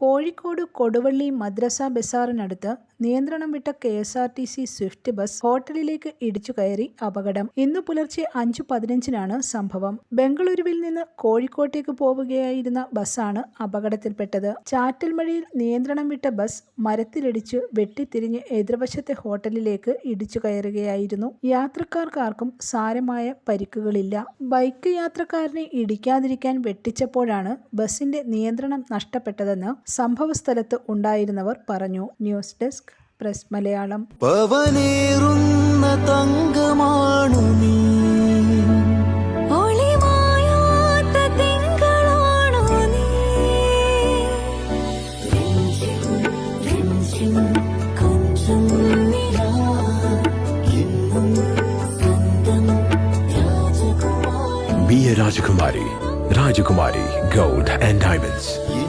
കോഴിക്കോട് കൊടുവള്ളി മദ്രസ ബസാറിനടുത്ത് നിയന്ത്രണം വിട്ട K S R T C Swift bus ഹോട്ടലിലേക്ക് ഇടിച്ചു കയറി അപകടം. ഇന്ന് പുലർച്ചെ അഞ്ചു പതിനഞ്ചിനാണ് സംഭവം. ബംഗളൂരുവിൽ നിന്ന് കോഴിക്കോട്ടേക്ക് പോവുകയായിരുന്ന ബസ്സാണ് അപകടത്തിൽപ്പെട്ടത്. ചാറ്റൽമഴയിൽ നിയന്ത്രണം വിട്ട ബസ് മരത്തിലിടിച്ച് വെട്ടിത്തിരിഞ്ഞ് എതിർവശത്തെ ഹോട്ടലിലേക്ക് ഇടിച്ചു കയറുകയായിരുന്നു. യാത്രക്കാർക്കാർക്കും സാരമായ പരിക്കുകളില്ല. ബൈക്ക് യാത്രക്കാരനെ ഇടിക്കാതിരിക്കാൻ വെട്ടിച്ചപ്പോഴാണ് ബസിന്റെ നിയന്ത്രണം നഷ്ടപ്പെട്ടതെന്ന് സംഭവസ്ഥലത്ത് ഉണ്ടായിരുന്നവർ പറഞ്ഞു. News desk press Malayalam. പവനേറുന്ന തങ്കമാണു നീ. Be and diamonds Rajakumari Gold and Diamonds.